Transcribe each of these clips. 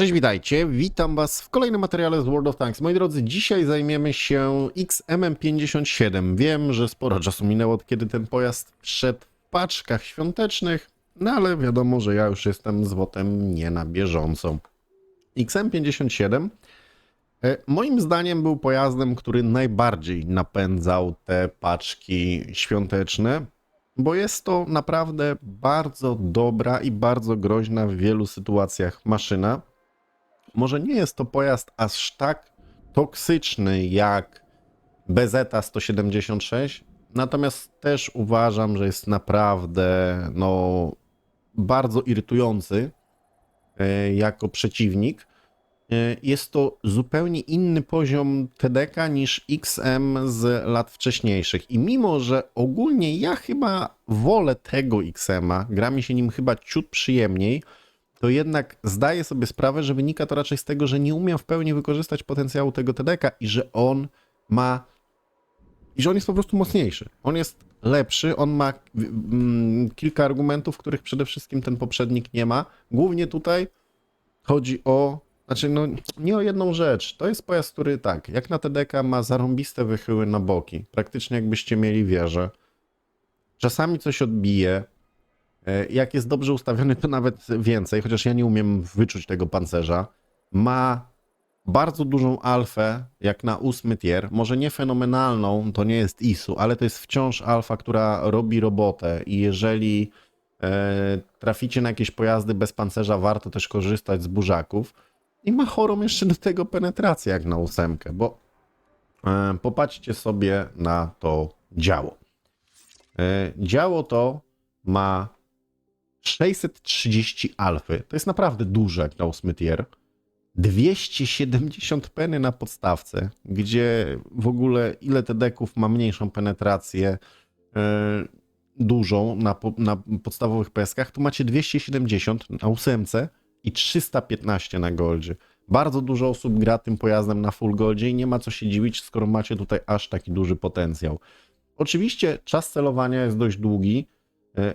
Cześć, witajcie. Witam Was w kolejnym materiale z World of Tanks. Moi drodzy, dzisiaj zajmiemy się XMM57. Wiem, że sporo czasu minęło, od kiedy ten pojazd wszedł w paczkach świątecznych, no ale wiadomo, że ja już jestem z nie na bieżąco. XM57 e, moim zdaniem był pojazdem, który najbardziej napędzał te paczki świąteczne, bo jest to naprawdę bardzo dobra i bardzo groźna w wielu sytuacjach maszyna. Może nie jest to pojazd aż tak toksyczny jak BZ 176, natomiast też uważam, że jest naprawdę no, bardzo irytujący e, jako przeciwnik. E, Jest to zupełnie inny poziom TDK niż XM z lat wcześniejszych. I mimo, że ogólnie ja chyba wolę tego XM-a, gra mi się nim chyba ciut przyjemniej, to jednak zdaję sobie sprawę, że wynika to raczej z tego, że nie umiem w pełni wykorzystać potencjału tego TDK i że on ma. i że on jest po prostu mocniejszy. On jest lepszy, on ma mm, kilka argumentów, których przede wszystkim ten poprzednik nie ma. Głównie tutaj chodzi o. Znaczy, no, nie o jedną rzecz. To jest pojazd, który tak, jak na TDK ma zarąbiste wychyły na boki. Praktycznie jakbyście mieli wieżę. Czasami coś odbije, Jak jest dobrze ustawiony, to nawet więcej, chociaż ja nie umiem wyczuć tego pancerza. Ma bardzo dużą alfę, jak na ósmy tier. Może nie fenomenalną, to nie jest ISU, ale to jest wciąż alfa, która robi robotę. I jeżeli e, traficie na jakieś pojazdy bez pancerza, warto też korzystać z burzaków. I ma chorą jeszcze do tego penetrację, jak na ósemkę, bo e, popatrzcie sobie na to działo. E, działo to ma 630 alfy. To jest naprawdę duże jak na 8 tier. 270 peny na podstawce, gdzie w ogóle ile te deków ma mniejszą penetrację e, dużą na, na podstawowych peskach, tu macie 270 na 8 i 315 na goldzie. Bardzo dużo osób gra tym pojazdem na full goldzie i nie ma co się dziwić, skoro macie tutaj aż taki duży potencjał. Oczywiście czas celowania jest dość długi,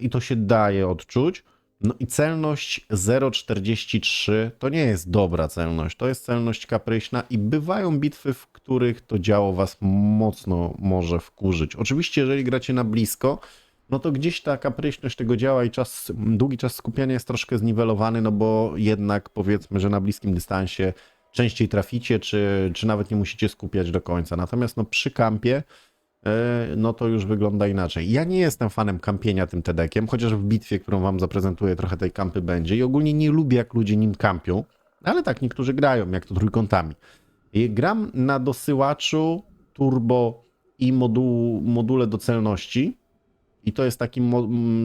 i to się daje odczuć. No i celność 0,43 to nie jest dobra celność, to jest celność kapryśna i bywają bitwy, w których to działo was mocno może wkurzyć. Oczywiście, jeżeli gracie na blisko, no to gdzieś ta kapryśność tego działa i czas, długi czas skupiania jest troszkę zniwelowany, no bo jednak powiedzmy, że na bliskim dystansie częściej traficie, czy, czy nawet nie musicie skupiać do końca. Natomiast no przy kampie e, no to już wygląda inaczej. Ja nie jestem fanem kampienia tym TEDekiem, chociaż w bitwie, którą wam zaprezentuję, trochę tej kampy będzie i ogólnie nie lubię, jak ludzie nim kampią, ale tak, niektórzy grają, jak to trójkątami. I gram na dosyłaczu turbo i moduł, module do celności i to jest taki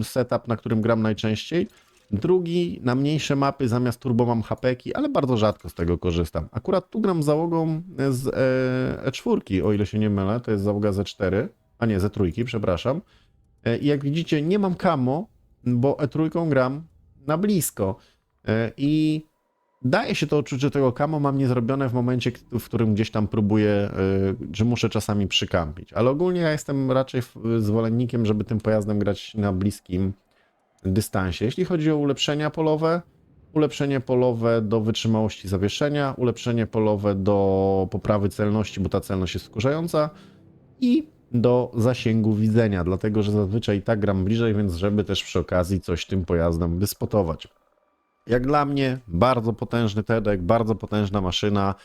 setup, na którym gram najczęściej. Drugi na mniejsze mapy zamiast turbo mam ale bardzo rzadko z tego korzystam. Akurat tu gram z załogą z e, E4, o ile się nie mylę, to jest załoga Z4, a nie Z3, przepraszam. E, I jak widzicie, nie mam camo, bo E3 gram na blisko. E, I daje się to odczucie tego camo, mam niezrobione w momencie, w którym gdzieś tam próbuję, e, że muszę czasami przykampić. Ale ogólnie ja jestem raczej zwolennikiem, żeby tym pojazdem grać na bliskim dystansie. Jeśli chodzi o ulepszenia polowe, ulepszenie polowe do wytrzymałości zawieszenia, ulepszenie polowe do poprawy celności, bo ta celność jest skurzająca i do zasięgu widzenia, dlatego że zazwyczaj tak gram bliżej, więc żeby też przy okazji coś tym pojazdem wyspotować. Jak dla mnie bardzo potężny TEDek, bardzo potężna maszyna,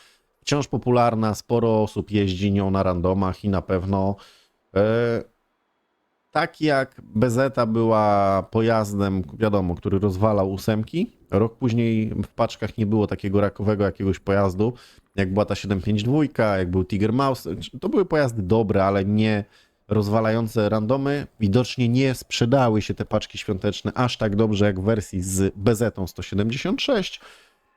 wciąż popularna, sporo osób jeździ nią na randomach i na pewno e, tak jak Bezeta była pojazdem, wiadomo, który rozwalał ósemki, rok później w paczkach nie było takiego rakowego jakiegoś pojazdu, jak była ta 752, jak był Tiger Mouse. To były pojazdy dobre, ale nie rozwalające randomy. Widocznie nie sprzedały się te paczki świąteczne aż tak dobrze jak w wersji z Bezetą 176.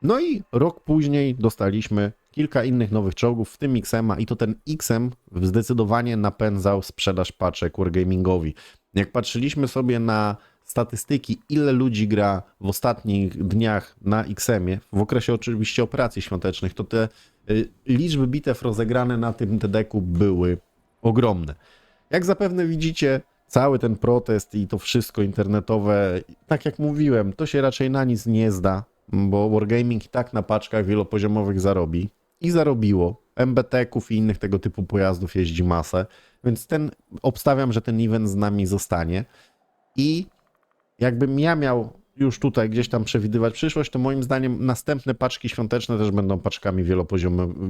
No i rok później dostaliśmy kilka innych nowych czołgów, w tym XM-a i to ten XM zdecydowanie napędzał sprzedaż paczek Wargamingowi. Jak patrzyliśmy sobie na statystyki, ile ludzi gra w ostatnich dniach na XM-ie, w okresie oczywiście operacji świątecznych, to te y, liczby bitew rozegrane na tym TDK-u były ogromne. Jak zapewne widzicie, cały ten protest i to wszystko internetowe, tak jak mówiłem, to się raczej na nic nie zda. bo Wargaming i tak na paczkach wielopoziomowych zarobi i zarobiło. MBT-ków i innych tego typu pojazdów jeździ masę, więc ten obstawiam, że ten event z nami zostanie. I jakbym ja miał już tutaj gdzieś tam przewidywać przyszłość, to moim zdaniem następne paczki świąteczne też będą paczkami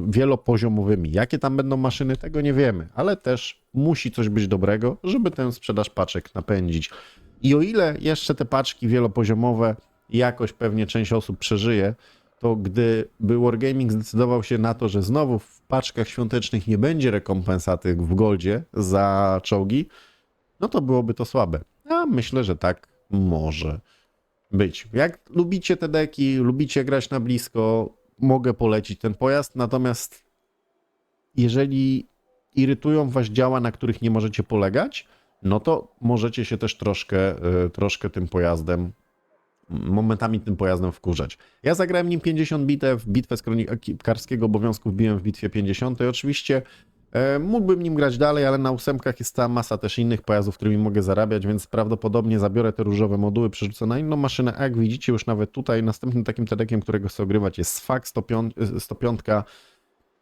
wielopoziomowymi. Jakie tam będą maszyny, tego nie wiemy, ale też musi coś być dobrego, żeby tę sprzedaż paczek napędzić. I o ile jeszcze te paczki wielopoziomowe jakoś pewnie część osób przeżyje, to gdyby Wargaming zdecydował się na to, że znowu w paczkach świątecznych nie będzie rekompensaty w Goldzie za czołgi, no to byłoby to słabe. A myślę, że tak może być. Jak lubicie te deki, lubicie grać na blisko, mogę polecić ten pojazd, natomiast jeżeli irytują was działa, na których nie możecie polegać, no to możecie się też troszkę, y, troszkę tym pojazdem momentami tym pojazdem wkurzać. Ja zagrałem nim 50 bitew, bitwę z kronikarskiego obowiązku wbiłem w bitwie 50 i oczywiście e, mógłbym nim grać dalej, ale na ósemkach jest cała masa też innych pojazdów, którymi mogę zarabiać, więc prawdopodobnie zabiorę te różowe moduły, przerzucę na inną maszynę, a jak widzicie już nawet tutaj następnym takim tedekiem, którego chcę ogrywać jest SFAC 105, 105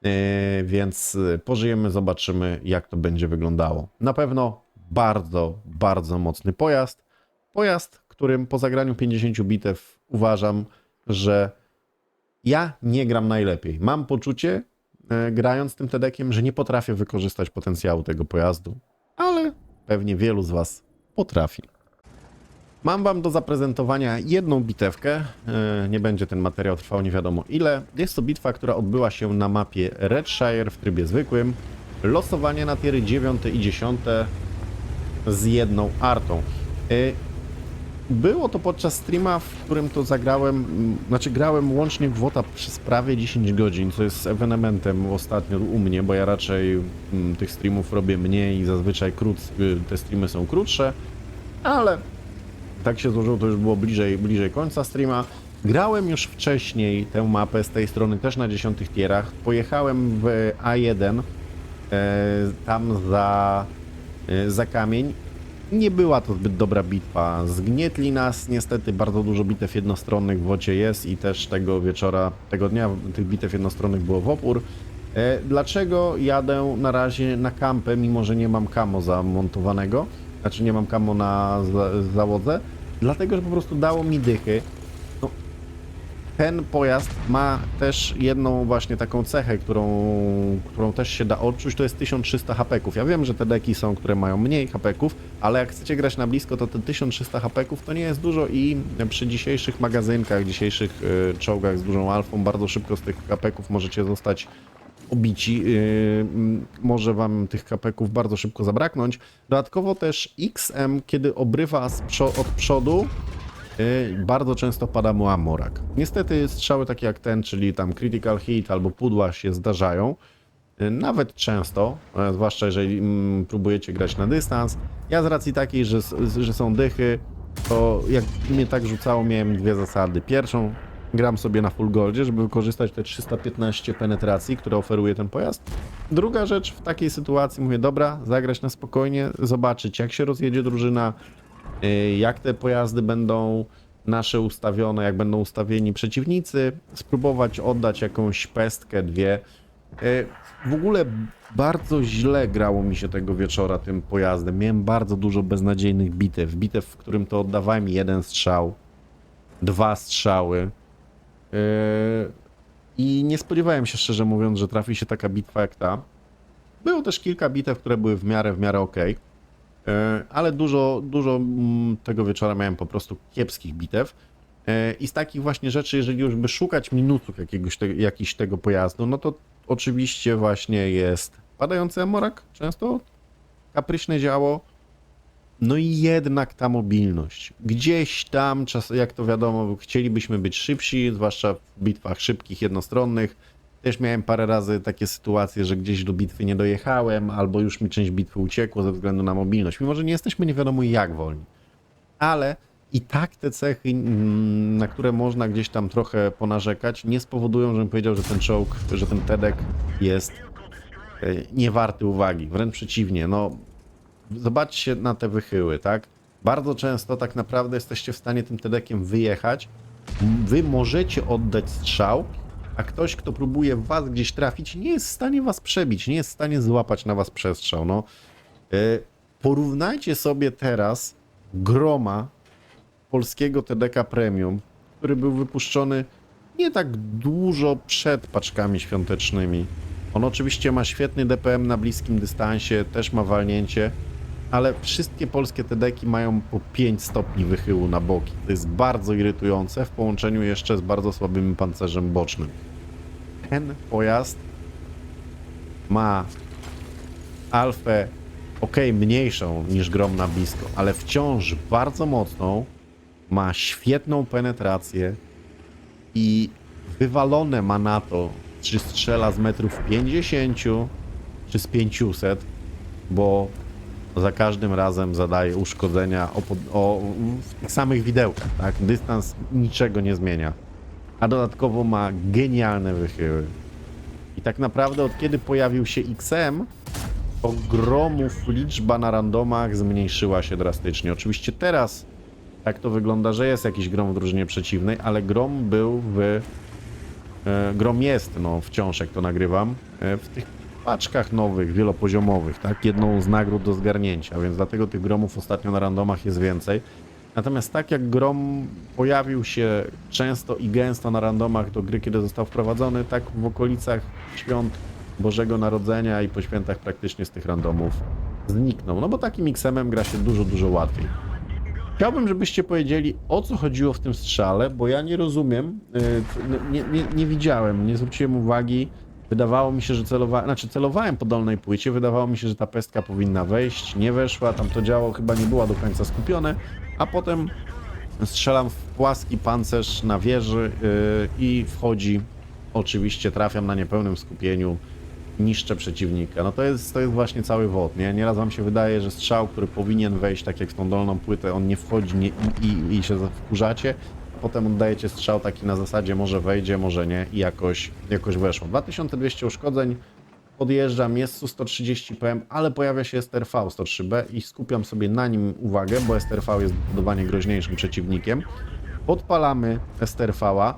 e, więc e, pożyjemy, zobaczymy jak to będzie wyglądało. Na pewno bardzo, bardzo mocny pojazd. Pojazd, którym po zagraniu 50 bitew uważam, że ja nie gram najlepiej. Mam poczucie, e, grając tym TEDekiem, że nie potrafię wykorzystać potencjału tego pojazdu, ale pewnie wielu z Was potrafi. Mam Wam do zaprezentowania jedną bitewkę. e, Nie będzie ten materiał trwał nie wiadomo ile. Jest to bitwa, która odbyła się na mapie Redshire w trybie zwykłym. Losowanie na tiery 9 i 10 z jedną artą. Było to podczas streama, w którym to zagrałem, znaczy grałem łącznie w WOTA przez prawie 10 godzin, co jest ewenementem ostatnio u mnie, bo ja raczej mm, tych streamów robię mniej i zazwyczaj krót, y, te streamy są krótsze, ale tak się złożyło, to już było bliżej, bliżej końca streama. Grałem już wcześniej tę mapę z tej strony też na 10 tierach. Pojechałem w A1 e, tam za, e, za kamień nie była to zbyt dobra bitwa. Zgnietli nas, niestety bardzo dużo bitew jednostronnych w wocie jest i też tego wieczora, tego dnia tych bitew jednostronnych było w opór. E, Dlaczego jadę na razie na kampę, mimo że nie mam kamo zamontowanego? Znaczy nie mam kamo na za- załodze? Dlatego, że po prostu dało mi dychy. Ten pojazd ma też jedną właśnie taką cechę, którą, którą też się da odczuć, to jest 1300 hapeków. Ja wiem, że te deki są, które mają mniej hapeków, ale jak chcecie grać na blisko, to te 1300 hapeków to nie jest dużo i przy dzisiejszych magazynkach, dzisiejszych y, czołgach z dużą alfą bardzo szybko z tych hapeków możecie zostać obici. Yy, może wam tych kapeków bardzo szybko zabraknąć. Dodatkowo też XM, kiedy obrywa od przodu, bardzo często pada mu amorak. Niestety strzały takie jak ten, czyli tam critical hit albo pudła się zdarzają. Yy, Nawet często, e, zwłaszcza jeżeli mm, próbujecie grać na dystans. Ja z racji takiej, że, że są dychy, to jak mnie tak rzucało, miałem dwie zasady. Pierwszą, gram sobie na full goldzie, żeby wykorzystać te 315 penetracji, które oferuje ten pojazd. Druga rzecz, w takiej sytuacji mówię, dobra, zagrać na spokojnie, zobaczyć jak się rozjedzie drużyna, y, jak te pojazdy będą nasze ustawione, jak będą ustawieni przeciwnicy, spróbować oddać jakąś pestkę, dwie. Y, W ogóle bardzo źle grało mi się tego wieczora tym pojazdem. Miałem bardzo dużo beznadziejnych bitew. Bitew, w którym to oddawałem jeden strzał, dwa strzały. Yy, I nie spodziewałem się, szczerze mówiąc, że trafi się taka bitwa jak ta. Było też kilka bitew, które były w miarę, w miarę ok. Ale dużo, dużo mm, tego wieczora miałem po prostu kiepskich bitew. Yy, I z takich właśnie rzeczy, jeżeli już by szukać minusów jakiegoś te, jakiś tego pojazdu, no to oczywiście właśnie jest padający amorak często, kapryśne działo, no i jednak ta mobilność. Gdzieś tam, czas, jak to wiadomo, chcielibyśmy być szybsi, zwłaszcza w bitwach szybkich, jednostronnych. Też miałem parę razy takie sytuacje, że gdzieś do bitwy nie dojechałem, albo już mi część bitwy uciekło ze względu na mobilność, mimo że nie jesteśmy nie wiadomo jak wolni. Ale i tak te cechy, mm, na które można gdzieś tam trochę ponarzekać, nie spowodują, żebym powiedział, że ten czołg, że ten TEDek jest e, niewarty uwagi. Wręcz przeciwnie, no zobaczcie na te wychyły, tak? Bardzo często tak naprawdę jesteście w stanie tym tedekiem wyjechać Wy możecie oddać strzał, a ktoś, kto próbuje w was gdzieś trafić, nie jest w stanie was przebić, nie jest w stanie złapać na was przestrzał. No, E, Porównajcie sobie teraz groma polskiego TDK Premium, który był wypuszczony nie tak dużo przed paczkami świątecznymi. On oczywiście ma świetny DPM na bliskim dystansie, też ma walnięcie, ale wszystkie polskie TDki mają po 5 stopni wychyłu na boki. To jest bardzo irytujące w połączeniu jeszcze z bardzo słabym pancerzem bocznym. Ten pojazd ma alfę ok, mniejszą niż grom na blisko, ale wciąż bardzo mocną, ma świetną penetrację i wywalone ma na to, czy strzela z metrów 50 czy z 500, bo za każdym razem zadaje uszkodzenia o, o, w tych samych widełkach, tak? Dystans niczego nie zmienia. A dodatkowo ma genialne wychyły. I tak naprawdę od kiedy pojawił się XM, ogromów liczba na randomach zmniejszyła się drastycznie. Oczywiście teraz tak to wygląda, że jest jakiś grom w drużynie przeciwnej, ale grom był w... E, grom jest, no wciąż jak to nagrywam, e, w tych paczkach nowych, wielopoziomowych, tak? Jedną z nagród do zgarnięcia, więc dlatego tych gromów ostatnio na randomach jest więcej. Natomiast tak jak grom pojawił się często i gęsto na randomach do gry, kiedy został wprowadzony, tak w okolicach świąt Bożego Narodzenia i po świętach praktycznie z tych randomów zniknął. No bo takim XM-em gra się dużo, dużo łatwiej. Chciałbym, żebyście powiedzieli, o co chodziło w tym strzale, bo ja nie rozumiem, yy, nie, nie, nie widziałem, nie zwróciłem uwagi. Wydawało mi się, że celowałem, znaczy celowałem po dolnej płycie, wydawało mi się, że ta pestka powinna wejść, nie weszła, tam to działo chyba nie była do końca skupione, a potem strzelam w płaski pancerz na wieży yy, i wchodzi, oczywiście trafiam na niepełnym skupieniu, niszczę przeciwnika. No to jest, to jest właśnie cały wod, nie? Nieraz wam się wydaje, że strzał, który powinien wejść tak jak w tą dolną płytę, on nie wchodzi nie, i, i, i się wkurzacie, potem oddajecie strzał taki na zasadzie może wejdzie, może nie i jakoś, jakoś weszło. 2200 uszkodzeń, podjeżdżam, jest Su-130 PM, ale pojawia się STRV 103B i skupiam sobie na nim uwagę, bo STRV jest zdecydowanie groźniejszym przeciwnikiem. Podpalamy STRV-a.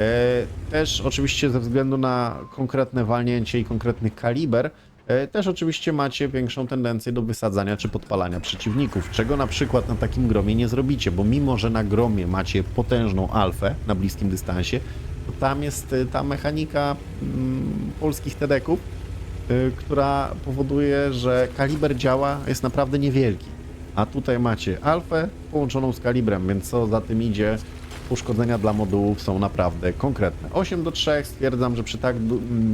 E, Też oczywiście ze względu na konkretne walnięcie i konkretny kaliber, też oczywiście macie większą tendencję do wysadzania czy podpalania przeciwników, czego na przykład na takim gromie nie zrobicie, bo mimo, że na gromie macie potężną alfę na bliskim dystansie, to tam jest e, ta mechanika mm, polskich tedeków, y, która powoduje, że kaliber działa jest naprawdę niewielki. A tutaj macie alfę połączoną z kalibrem, więc co za tym idzie, uszkodzenia dla modułów są naprawdę konkretne. 8 do 3 stwierdzam, że przy tak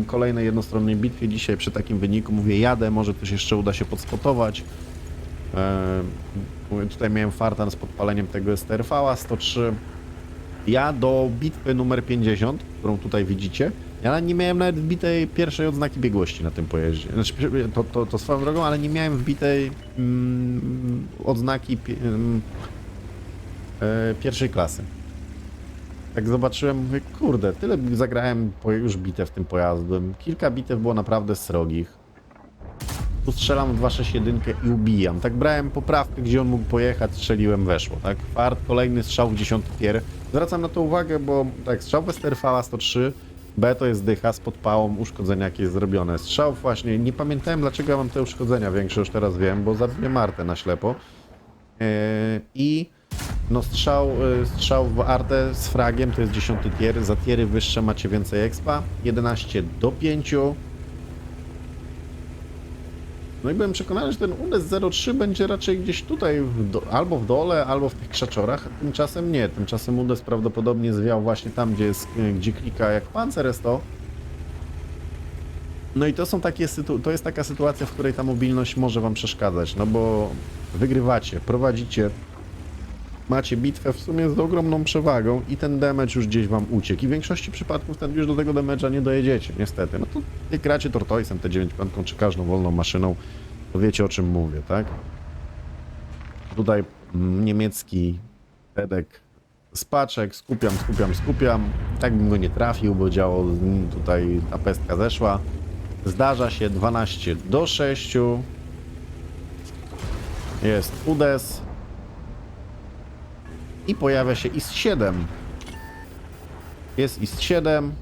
kolejnej jednostronnej bitwie dzisiaj przy takim wyniku mówię jadę, może coś jeszcze uda się podspotować. Eee, tutaj miałem fartan z podpaleniem tego STRV-a 103. Ja do bitwy numer 50, którą tutaj widzicie, ja nie miałem nawet wbitej pierwszej odznaki biegłości na tym pojeździe. Znaczy, to, to, to swoją drogą, ale nie miałem wbitej mm, odznaki mm, e, pierwszej klasy. Tak zobaczyłem, mówię, kurde, tyle zagrałem już bitew tym pojazdem. Kilka bitew było naprawdę srogich. Tu strzelam w 261 i ubijam. Tak brałem poprawkę, gdzie on mógł pojechać, strzeliłem, weszło, tak? Fart, kolejny strzał w 10 tier. Zwracam na to uwagę, bo tak, strzał Westerfała 103, B to jest dycha z podpałą, uszkodzenia jakie jest zrobione. Strzał właśnie, nie pamiętałem dlaczego ja mam te uszkodzenia większe, już teraz wiem, bo zabiję Martę na ślepo. Yy, I no strzał, yy, strzał w artę z fragiem to jest 10 tier, za tiery wyższe macie więcej expa, 11 do 5. No i byłem przekonany, że ten UDES 03 będzie raczej gdzieś tutaj, w do, albo w dole, albo w tych krzaczorach, tymczasem nie. Tymczasem UDES prawdopodobnie zwiał właśnie tam, gdzie, jest, gdzie klika jak pancer jest to. No i to są takie to jest taka sytuacja, w której ta mobilność może wam przeszkadzać, no bo wygrywacie, prowadzicie, macie bitwę w sumie z ogromną przewagą i ten damage już gdzieś wam uciekł. I w większości przypadków ten już do tego damage'a nie dojedziecie, niestety. No to jak gracie Tortoisem T95 czy każdą wolną maszyną, to wiecie o czym mówię, tak? Tutaj niemiecki pedek z paczek, skupiam, skupiam, skupiam. Tak bym go nie trafił, bo działo tutaj ta pestka zeszła. Zdarza się 12 do 6. Jest UDES. I pojawia się IS-7. Jest IS 7.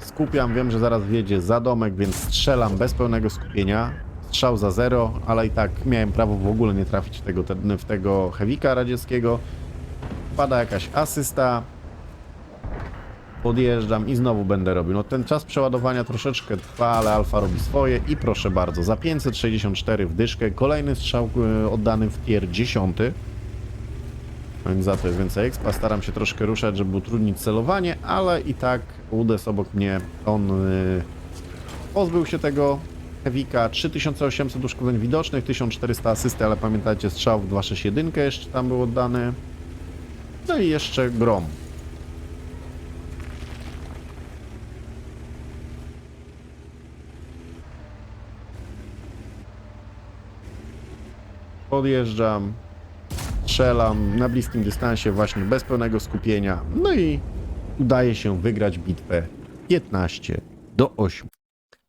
Skupiam, wiem, że zaraz wjedzie za domek, więc strzelam bez pełnego skupienia. Strzał za zero, ale i tak miałem prawo w ogóle nie trafić w tego, w tego Hewika radzieckiego. Pada jakaś asysta. Podjeżdżam i znowu będę robił. No ten czas przeładowania troszeczkę trwa, ale Alfa robi swoje i proszę bardzo, za 564 w dyszkę, kolejny strzał e, oddany w tier 10. Więc za to jest więcej expa. Staram się troszkę ruszać, żeby utrudnić celowanie, ale i tak Udes obok mnie, on y, pozbył się tego Hewika. 3800 uszkodzeń widocznych, 1400 asysty, ale pamiętajcie, strzał w 261 jeszcze tam był oddany. No i jeszcze Grom. Podjeżdżam, strzelam na bliskim dystansie właśnie bez pełnego skupienia. No i udaje się wygrać bitwę 15 do 8.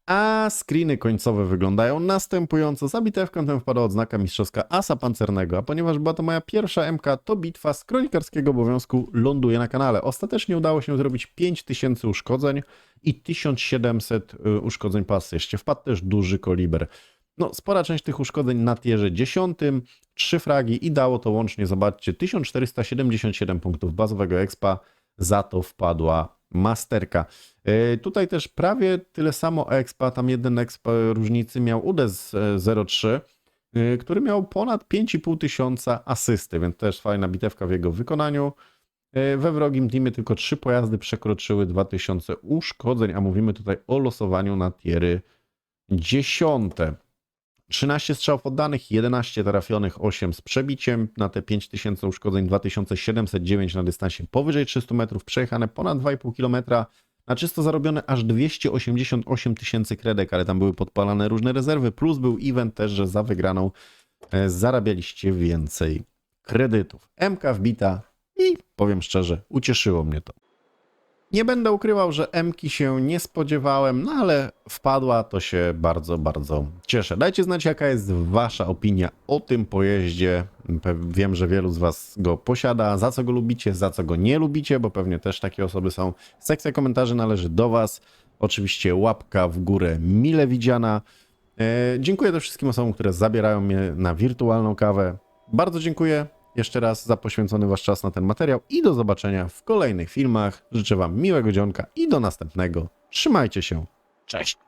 A screeny końcowe wyglądają następująco. Za bitewkę tę wpadła odznaka mistrzowska Asa Pancernego, a ponieważ była to moja pierwsza MK, to bitwa z kronikarskiego obowiązku ląduje na kanale. Ostatecznie udało się zrobić 5000 uszkodzeń i 1700 y, uszkodzeń pasy. Jeszcze wpadł też duży koliber. No, spora część tych uszkodzeń na tierze 10, 3 fragi i dało to łącznie, zobaczcie, 1477 punktów bazowego expa, za to wpadła masterka. Yy, tutaj też prawie tyle samo expa, tam jeden exp różnicy miał UDES 03, yy, który miał ponad 5,5 tysiąca asysty, więc też fajna bitewka w jego wykonaniu. We wrogim teamie tylko 3 pojazdy przekroczyły 2000 uszkodzeń, a mówimy tutaj o losowaniu na tiery 10. 13 strzałów oddanych, 11 trafionych, 8 z przebiciem. Na te 5000 uszkodzeń 2709 na dystansie powyżej 300 metrów, przejechane ponad 2,5 km. Na czysto zarobione aż 288 tysięcy kredek, ale tam były podpalane różne rezerwy, plus był event też, że za wygraną e, zarabialiście więcej kredytów. MK wbita i powiem szczerze, ucieszyło mnie to. Nie będę ukrywał, że Emki się nie spodziewałem, no ale wpadła, to się bardzo, bardzo cieszę. Dajcie znać, jaka jest Wasza opinia o tym pojeździe. Wiem, że wielu z Was go posiada. Za co go lubicie, za co go nie lubicie, bo pewnie też takie osoby są. Sekcja komentarzy należy do Was. Oczywiście łapka w górę mile widziana. E, dziękuję też wszystkim osobom, które zabierają mnie na wirtualną kawę. Bardzo dziękuję jeszcze raz za poświęcony Wasz czas na ten materiał i do zobaczenia w kolejnych filmach. Życzę Wam miłego dzionka i do następnego. Trzymajcie się. Cześć.